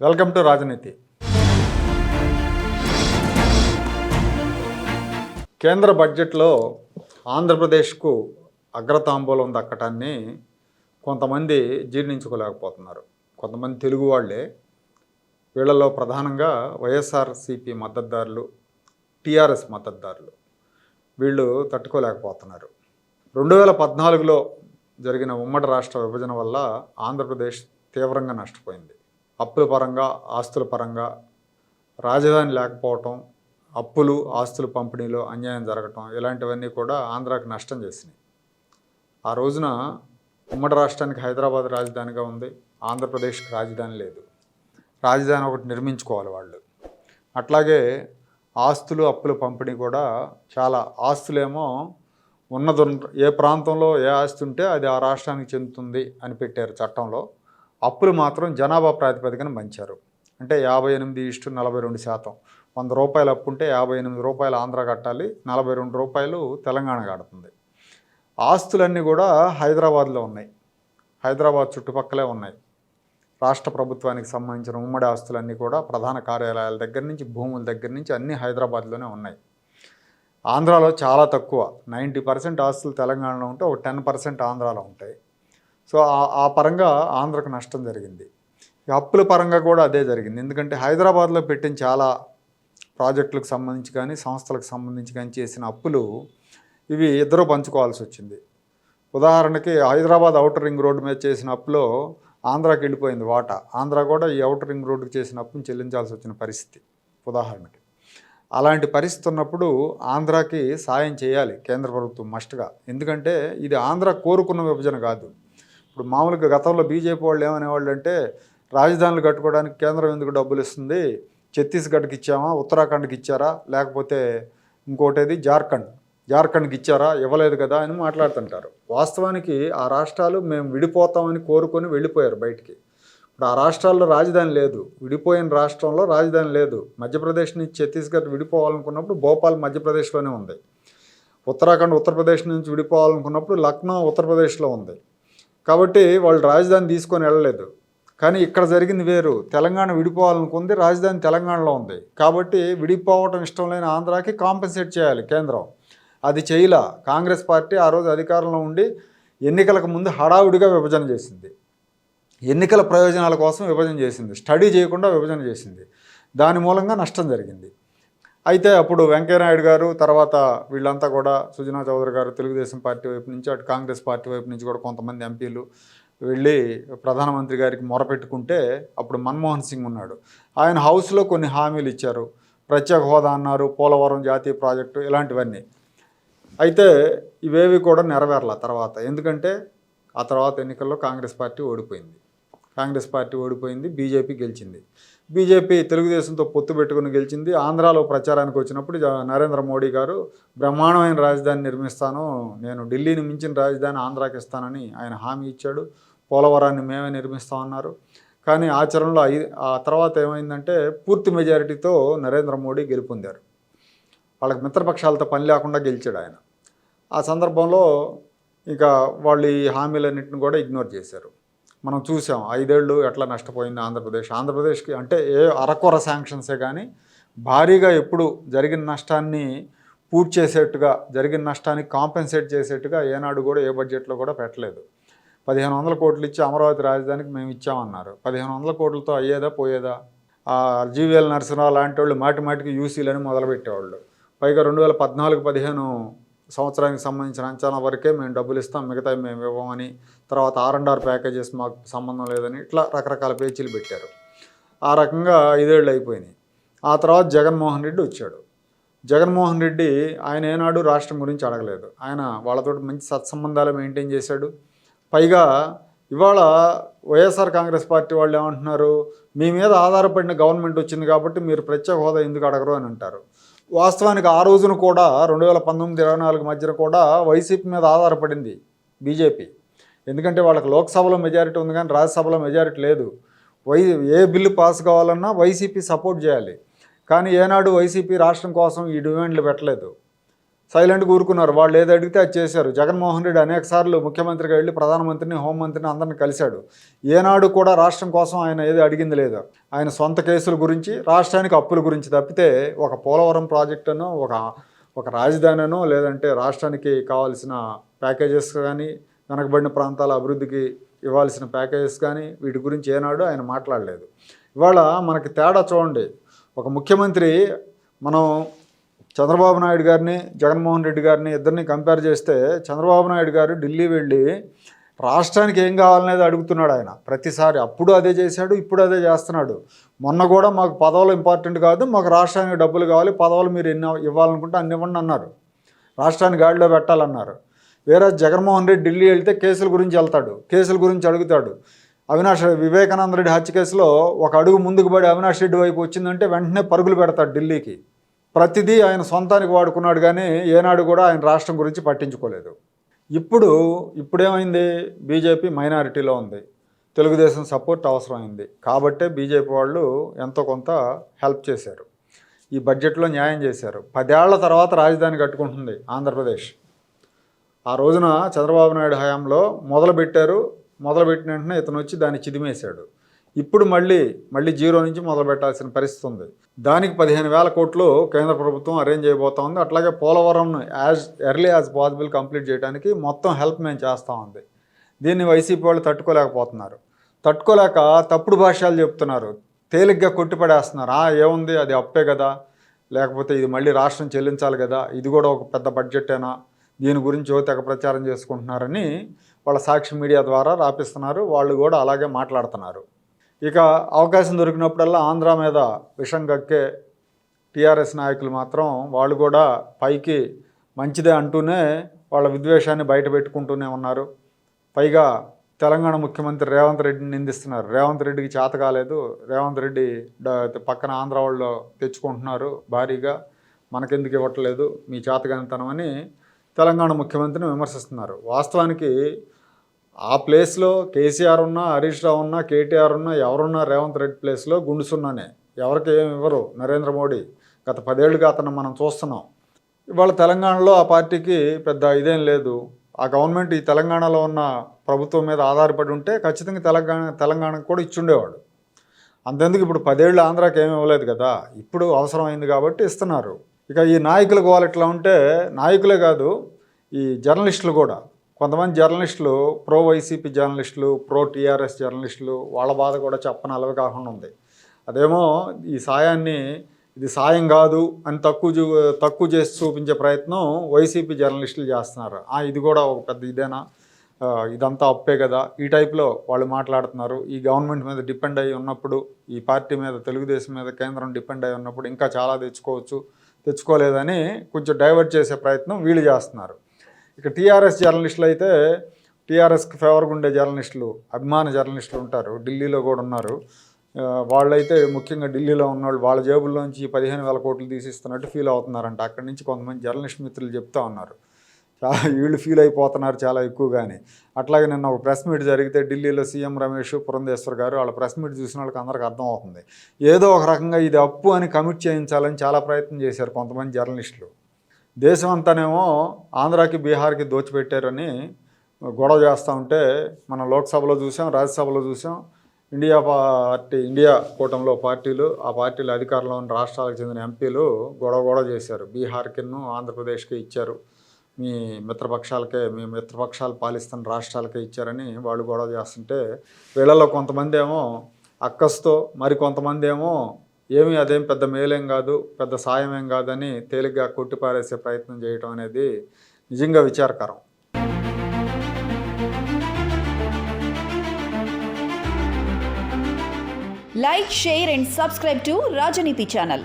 Welcome to రాజనీతి. కేంద్ర బడ్జెట్లో ఆంధ్రప్రదేశ్కు అగ్రతాంబూలం దక్కటాన్ని కొంతమంది జీర్ణించుకోలేకపోతున్నారు. కొంతమంది తెలుగు వాళ్ళే. వీళ్ళలో ప్రధానంగా వైఎస్ఆర్సిపి మద్దతుదారులు టీఆర్ఎస్ మద్దతుదారులు వీళ్ళు తట్టుకోలేకపోతున్నారు. రెండు వేల పద్నాలుగులో జరిగిన ఉమ్మడి రాష్ట్ర విభజన వల్ల ఆంధ్రప్రదేశ్ తీవ్రంగా నష్టపోయింది. అప్పుల పరంగా ఆస్తుల పరంగా రాజధాని లేకపోవటం అప్పులు ఆస్తుల పంపిణీలో అన్యాయం జరగటం ఇలాంటివన్నీ కూడా ఆంధ్రాకి నష్టం చేసినాయి. ఆ రోజున ఉమ్మడి రాష్ట్రానికి హైదరాబాద్ రాజధానిగా ఉంది ఆంధ్రప్రదేశ్కి రాజధాని లేదు. రాజధాని ఒకటి నిర్మించుకోవాలి వాళ్ళు. అట్లాగే ఆస్తులు అప్పుల పంపిణీ కూడా చాలా ఆస్తులేమో ఉన్నది ఏ ప్రాంతంలో ఏ ఆస్తి ఉంటే అది ఆ రాష్ట్రానికి చెందుతుంది అని పెట్టారు చట్టంలో. అప్పులు మాత్రం జనాభా ప్రాతిపదికన పంచారు అంటే యాభై ఎనిమిది ఇష్టు నలభై రెండు శాతం. వంద రూపాయలు అప్పు ఉంటే యాభై ఎనిమిది రూపాయలు ఆంధ్ర కట్టాలి నలభై రెండు రూపాయలు తెలంగాణ కడుతుంది. ఆస్తులన్నీ కూడా హైదరాబాద్లో ఉన్నాయి. హైదరాబాద్ చుట్టుపక్కలే ఉన్నాయి. రాష్ట్ర ప్రభుత్వానికి సంబంధించిన ఉమ్మడి ఆస్తులన్నీ కూడా ప్రధాన కార్యాలయాల దగ్గర నుంచి భూముల దగ్గర నుంచి అన్నీ హైదరాబాద్లోనే ఉన్నాయి. ఆంధ్రాలో చాలా తక్కువ. నైంటీ పర్సెంట్ ఆస్తులు తెలంగాణలో ఉంటే ఒక టెన్ పర్సెంట్ ఆంధ్రాలో ఉంటాయి. సో ఆ- పరంగా ఆంధ్రకు నష్టం జరిగింది. అప్పుల పరంగా కూడా అదే జరిగింది. ఎందుకంటే హైదరాబాద్లో పెట్టిన చాలా ప్రాజెక్టులకు సంబంధించి కానీ సంస్థలకు సంబంధించి కానీ చేసిన అప్పులు ఇవి ఇద్దరు పంచుకోవాల్సి వచ్చింది. ఉదాహరణకి హైదరాబాద్ అవుటర్ రింగ్ రోడ్డు మీద చేసిన అప్పులో ఆంధ్రాకి వెళ్ళిపోయింది వాటా. ఆంధ్ర కూడా ఈ అవుటర్ రింగ్ రోడ్డుకి చేసిన అప్పుని చెల్లించాల్సి వచ్చిన పరిస్థితి ఉదాహరణకి. అలాంటి పరిస్థితి ఉన్నప్పుడు ఆంధ్రాకి సాయం చేయాలి కేంద్ర ప్రభుత్వం మస్ట్గా. ఎందుకంటే ఇది ఆంధ్ర కోరుకున్న విభజన కాదు. ఇప్పుడు మామూలుగా గతంలో బీజేపీ వాళ్ళు ఏమనేవాళ్ళు అంటే రాజధానులు కట్టుకోవడానికి కేంద్రం ఎందుకు డబ్బులు ఇస్తుంది ఛత్తీస్గఢ్కి ఇచ్చామా? ఉత్తరాఖండ్కి ఇచ్చారా? లేకపోతే ఇంకోటేది? జార్ఖండ్. జార్ఖండ్కి ఇచ్చారా? ఇవ్వలేదు కదా అని మాట్లాడుతుంటారు. వాస్తవానికి ఆ రాష్ట్రాలు మేము విడిపోతామని కోరుకొని వెళ్ళిపోయారు బయటికి. ఇప్పుడు ఆ రాష్ట్రాల్లో రాజధాని లేదు. విడిపోయిన రాష్ట్రంలో రాజధాని లేదు. మధ్యప్రదేశ్ నుంచి ఛత్తీస్గఢ్ విడిపోవాలనుకున్నప్పుడు భోపాల్ మధ్యప్రదేశ్లోనే ఉంది. ఉత్తరాఖండ్ ఉత్తరప్రదేశ్ నుంచి విడిపోవాలనుకున్నప్పుడు లక్నో ఉత్తరప్రదేశ్లో ఉంది. కాబట్టి వాళ్ళు రాజధాని తీసుకొని వెళ్ళలేదు. కానీ ఇక్కడ జరిగింది వేరు. తెలంగాణ విడిపోవాలనుకుంది రాజధాని తెలంగాణలో ఉంది. కాబట్టి విడిపోవటం ఇష్టం లేని ఆంధ్రాకి కాంపెన్సేట్ చేయాలి కేంద్రం. అది చేయలా. కాంగ్రెస్ పార్టీ ఆ రోజు అధికారంలో ఉండి ఎన్నికలకు ముందు హడావుడిగా విభజన చేసింది. ఎన్నికల ప్రయోజనాల కోసం విభజన చేసింది. స్టడీ చేయకుండా విభజన చేసింది. దాని మూలంగా నష్టం జరిగింది. అయితే అప్పుడు వెంకయ్యనాయుడు గారు తర్వాత వీళ్ళంతా కూడా సుజనా చౌదరి గారు తెలుగుదేశం పార్టీ వైపు నుంచి అటు కాంగ్రెస్ పార్టీ వైపు నుంచి కూడా కొంతమంది ఎంపీలు వెళ్ళి ప్రధానమంత్రి గారికి మొరపెట్టుకుంటే అప్పుడు మన్మోహన్ సింగ్ ఉన్నాడు. ఆయన హౌస్లో కొన్ని హామీలు ఇచ్చారు. ప్రత్యేక హోదా అన్నారు పోలవరం జాతీయ ప్రాజెక్టు ఇలాంటివన్నీ. అయితే ఇవేవి కూడా నెరవేరల తర్వాత. ఎందుకంటే ఆ తర్వాత ఎన్నికల్లో కాంగ్రెస్ పార్టీ ఓడిపోయింది. కాంగ్రెస్ పార్టీ ఓడిపోయింది బీజేపీ గెలిచింది. బీజేపీ తెలుగుదేశంతో పొత్తు పెట్టుకుని గెలిచింది. ఆంధ్రాలో ప్రచారానికి వచ్చినప్పుడు జ- నరేంద్ర మోడీ గారు బ్రహ్మాండమైన రాజధాని నిర్మిస్తాను. నేను ఢిల్లీని మించిన రాజధాని ఆంధ్రాకి ఇస్తానని ఆయన హామీ ఇచ్చాడు. పోలవరాన్ని మేమే నిర్మిస్తామన్నారు. కానీ ఆచరణలో ఆ తర్వాత ఏమైందంటే పూర్తి మెజారిటీతో నరేంద్ర మోడీ గెలుపొందారు. వాళ్ళకి మిత్రపక్షాలతో పని లేకుండా గెలిచాడు ఆయన. ఆ సందర్భంలో ఇక వాళ్ళు ఈ హామీలన్నింటిని కూడా ఇగ్నోర్ చేశారు. మనం చూసాం ఐదేళ్ళు ఎట్లా నష్టపోయింది ఆంధ్రప్రదేశ్. ఆంధ్రప్రదేశ్కి అంటే ఏ అరకొర శాంక్షన్సే కానీ భారీగా ఎప్పుడు జరిగిన నష్టాన్ని పూర్తి చేసేట్టుగా జరిగిన నష్టాన్ని కాంపెన్సేట్ చేసేట్టుగా ఏనాడు కూడా ఏ బడ్జెట్లో కూడా పెట్టలేదు. పదిహేను వందల కోట్లు ఇచ్చి అమరావతి రాజధానికి మేము ఇచ్చామన్నారు. పదిహేను వందల కోట్లతో అయ్యేదా పోయేదా? ఆ జీవీఎల్ నరసింహరావు లాంటి వాళ్ళు మాటి మాటికి యూసీలని మొదలుపెట్టేవాళ్ళు. పైగా రెండు వేల పద్నాలుగు పదిహేను సంవత్సరానికి సంబంధించిన అంచనా వరకే మేము డబ్బులు ఇస్తాం మిగతా మేము ఇవ్వమని తర్వాత ఆర్ అండ్ ఆర్ ప్యాకేజెస్ మాకు సంబంధం లేదని ఇట్లా రకరకాల పేచీలు పెట్టారు. ఆ రకంగా ఐదేళ్ళు అయిపోయినాయి. ఆ తర్వాత జగన్మోహన్ రెడ్డి వచ్చాడు. జగన్మోహన్ రెడ్డి ఆయన ఏనాడు రాష్ట్రం గురించి అడగలేదు. ఆయన వాళ్ళతో మంచి సత్సంబంధాలు మెయింటైన్ చేశాడు. పైగా ఇవాళ వైఎస్ఆర్ కాంగ్రెస్ పార్టీ వాళ్ళు ఏమంటున్నారు మీ మీద ఆధారపడిన గవర్నమెంట్ వచ్చింది కాబట్టి మీరు ప్రత్యేక హోదా ఎందుకు అడగరు అని అంటారు. వాస్తవానికి ఆ రోజున కూడా రెండు వేల పంతొమ్మిది ఇరవై నాలుగు మధ్యన కూడా వైసీపీ మీద ఆధారపడింది బీజేపీ. ఎందుకంటే వాళ్ళకి లోక్సభలో మెజారిటీ ఉంది కానీ రాజ్యసభలో మెజారిటీ లేదు. వై ఏ బిల్లు పాస్ కావాలన్నా వైసీపీ సపోర్ట్ చేయాలి. కానీ ఏనాడు వైసీపీ రాష్ట్రం కోసం ఈ డిమాండ్లు పెట్టలేదు. సైలెంట్గా ఊరుకున్నారు. వాళ్ళు ఏది అడిగితే అది చేశారు. జగన్మోహన్ రెడ్డి అనేక సార్లు ముఖ్యమంత్రిగా వెళ్ళి ప్రధానమంత్రిని హోంమంత్రిని అందరిని కలిశాడు. ఏనాడు కూడా రాష్ట్రం కోసం ఆయన ఏది అడిగింది లేదు. ఆయన సొంత కేసుల గురించి రాష్ట్రానికి అప్పుల గురించి తప్పితే ఒక పోలవరం ప్రాజెక్టును ఒక ఒక రాజధానినో లేదంటే రాష్ట్రానికి కావాల్సిన ప్యాకేజెస్ కానీ వెనకబడిన ప్రాంతాల అభివృద్ధికి ఇవ్వాల్సిన ప్యాకేజెస్ కానీ వీటి గురించి ఏనాడు ఆయన మాట్లాడలేదు. ఇవాళ మనకి తేడా చూడండి. ఒక ముఖ్యమంత్రి మనం చంద్రబాబు నాయుడు గారిని జగన్మోహన్ రెడ్డి గారిని ఇద్దరిని కంపేర్ చేస్తే చంద్రబాబు నాయుడు గారు ఢిల్లీ వెళ్ళి రాష్ట్రానికి ఏం కావాలనేది అడుగుతున్నాడు ఆయన. ప్రతిసారి అప్పుడు అదే చేశాడు ఇప్పుడు అదే చేస్తున్నాడు. మొన్న కూడా మాకు పదవులు ఇంపార్టెంట్ కాదు మాకు రాష్ట్రానికి డబ్బులు కావాలి పదవులు మీరు ఎన్ని ఇవ్వాలనుకుంటే అన్ని ఇవ్వండి అన్నారు. రాష్ట్రాన్ని గాడిలో పెట్టాలన్నారు. వేరే జగన్మోహన్ రెడ్డి ఢిల్లీ వెళ్తే కేసుల గురించి వెళ్తాడు కేసుల గురించి అడుగుతాడు. అవినాష్ వివేకానంద రెడ్డి హత్య కేసులో ఒక అడుగు ముందుకు పడి అవినాష్ రెడ్డి వైపు వచ్చిందంటే వెంటనే పరుగులు పెడతాడు ఢిల్లీకి. ప్రతిదీ ఆయన సొంతానికి వాడుకున్నాడు కానీ ఏనాడు కూడా ఆయన రాష్ట్రం గురించి పట్టించుకోలేదు. ఇప్పుడు ఇప్పుడేమైంది? బీజేపీ మైనారిటీలో ఉంది. తెలుగుదేశం సపోర్ట్ అవసరమైంది. కాబట్టే బీజేపీ వాళ్ళు ఎంతో కొంత హెల్ప్ చేశారు. ఈ బడ్జెట్లో న్యాయం చేశారు. పదేళ్ళ తర్వాత రాజధాని కట్టుకుంటుంది ఆంధ్రప్రదేశ్. ఆ రోజున చంద్రబాబు నాయుడు హయాంలో మొదలుపెట్టారు. మొదలుపెట్టిన వెంటనే ఇతను వచ్చి దాన్ని చిదిమేశాడు. ఇప్పుడు మళ్ళీ మళ్ళీ జీరో నుంచి మొదలు పెట్టాల్సిన పరిస్థితి ఉంది. దానికి పదిహేను వేల కోట్లు కేంద్ర ప్రభుత్వం అరేంజ్ చేయబోతా ఉంది. అట్లాగే Polavaram as early as possible complete చేయడానికి మొత్తం హెల్ప్ మేము చేస్తూ ఉంది. దీన్ని వైసీపీ వాళ్ళు తట్టుకోలేకపోతున్నారు. తట్టుకోలేక తప్పుడు భాషలు చెప్తున్నారు. తేలిగ్గా కొట్టిపడేస్తున్నారు. ఆ ఏముంది? అది అప్పే కదా. లేకపోతే ఇది మళ్ళీ రాష్ట్రం చెల్లించాలి కదా. ఇది కూడా ఒక పెద్ద బడ్జెటేనా దీని గురించి ఓ తెగ ప్రచారం చేసుకుంటున్నారని వాళ్ళ సాక్షి మీడియా ద్వారా రాపిస్తున్నారు. వాళ్ళు కూడా అలాగే మాట్లాడుతున్నారు. ఇక అవకాశం దొరికినప్పుడల్లా ఆంధ్ర మీద విషం కక్కే టీఆర్ఎస్ నాయకులు మాత్రం వాళ్ళు కూడా పైకి మంచిదే అంటూనే వాళ్ళ విద్వేషాన్ని బయట పెట్టుకుంటూనే ఉన్నారు. పైగా తెలంగాణ ముఖ్యమంత్రి రేవంత్ రెడ్డిని నిందిస్తున్నారు. రేవంత్ రెడ్డికి చేత కాలేదు. రేవంత్ రెడ్డి పక్కన ఆంధ్ర వాళ్ళు తెచ్చుకుంటున్నారు భారీగా. మనకెందుకు ఇవ్వట్లేదు? మీ చేతగానితనం అని తెలంగాణ ముఖ్యమంత్రిని విమర్శిస్తున్నారు. వాస్తవానికి ఆ ప్లేస్లో కేసీఆర్ ఉన్నా హరీష్ రావు ఉన్నా కేటీఆర్ ఉన్నా ఎవరున్నా రేవంత్ రెడ్డి ప్లేస్లో గుండుసున్నానే. ఎవరికి ఏమి ఇవ్వరు. నరేంద్ర మోడీ. గత పదేళ్ళుగా అతను మనం చూస్తున్నాం. ఇవాళ తెలంగాణలో ఆ పార్టీకి పెద్ద ఇదేం లేదు. ఆ గవర్నమెంట్ ఈ తెలంగాణలో ఉన్న ప్రభుత్వం మీద ఆధారపడి ఉంటే ఖచ్చితంగా తెలంగాణ తెలంగాణకు కూడా ఇచ్చుండేవాడు. అంతెందుకు ఇప్పుడు పదేళ్ళు ఆంధ్రాకి ఏమి ఇవ్వలేదు కదా. ఇప్పుడు అవసరమైంది కాబట్టి ఇస్తున్నారు. ఇక ఈ నాయకుల గోల ఎట్లా ఉంటే నాయకులే కాదు ఈ జర్నలిస్టులు కూడా. కొంతమంది జర్నలిస్టులు ప్రో వైసీపీ జర్నలిస్టులు ప్రో టీఆర్ఎస్ జర్నలిస్టులు వాళ్ళ బాధ కూడా చెప్పనలవి కాకుండా ఉంది. అదేమో ఈ సాయాన్ని ఇది సాయం కాదు అని తక్కువ చూ తక్కువ చేసి చూపించే ప్రయత్నం వైసీపీ జర్నలిస్టులు చేస్తున్నారు. ఇది కూడా ఒక పెద్ద ఇదేనా? ఇదంతా అప్పే కదా? ఈ టైప్లో వాళ్ళు మాట్లాడుతున్నారు. ఈ గవర్నమెంట్ మీద డిపెండ్ అయి ఉన్నప్పుడు ఈ పార్టీ మీద తెలుగుదేశం మీద కేంద్రం డిపెండ్ అయి ఉన్నప్పుడు ఇంకా చాలా తెచ్చుకోవచ్చు తెచ్చుకోలేదని కొంచెం డైవర్ట్ చేసే ప్రయత్నం వీళ్ళు చేస్తున్నారు. ఇక టీఆర్ఎస్ జర్నలిస్టులు అయితే టీఆర్ఎస్కి ఫేవర్గా ఉండే జర్నలిస్టులు అభిమాన జర్నలిస్టులు ఉంటారు. ఢిల్లీలో కూడా ఉన్నారు. వాళ్ళైతే ముఖ్యంగా ఢిల్లీలో ఉన్నవాళ్ళు వాళ్ళ జేబుల్లోంచి పదిహేను వేల కోట్లు తీసిస్తున్నట్టు ఫీల్ అవుతున్నారంట. అక్కడి నుంచి కొంతమంది జర్నలిస్ట్ మిత్రులు చెప్తా ఉన్నారు. చాలా వీళ్ళు ఫీల్ అయిపోతున్నారు చాలా ఎక్కువగానే. అట్లాగే నిన్న ఒక ప్రెస్ మీట్ జరిగితే ఢిల్లీలో సీఎం రమేష్ పురంధేశ్వర్ గారు వాళ్ళ ప్రెస్ మీట్ చూసిన వాళ్ళకి అందరికీ అర్థమవుతుంది. ఏదో ఒక రకంగా ఇది అప్పు అని కమిట్ చేయించాలని చాలా ప్రయత్నం చేశారు కొంతమంది జర్నలిస్టులు. దేశం అంతానేమో ఆంధ్రాకి బీహార్కి దోచిపెట్టారని గొడవ చేస్తూ ఉంటే మనం లోక్సభలో చూసాం రాజ్యసభలో చూసాం. ఇండియా పార్టీ ఇండియా కూటమిలో పార్టీలు ఆ పార్టీలు అధికారంలో ఉన్న రాష్ట్రాలకు చెందిన ఎంపీలు గొడవ గొడవ చేశారు. బీహార్కిను ఆంధ్రప్రదేశ్కి ఇచ్చారు. మీ మిత్రపక్షాలకే మీ మిత్రపక్షాలు పాలిస్తున్న రాష్ట్రాలకే ఇచ్చారని వాళ్ళు గొడవ చేస్తుంటే వీళ్ళలో కొంతమంది ఏమో అక్కస్తో మరి కొంతమంది ఏమో ఏమి అదేం పెద్ద మేలేం కాదు పెద్ద సాయం ఏం కాదని తేలిగ్గా కొట్టిపారేసే ప్రయత్నం చేయటం అనేది నిజంగా విచారకరం. Like share and subscribe to Rajaneeti channel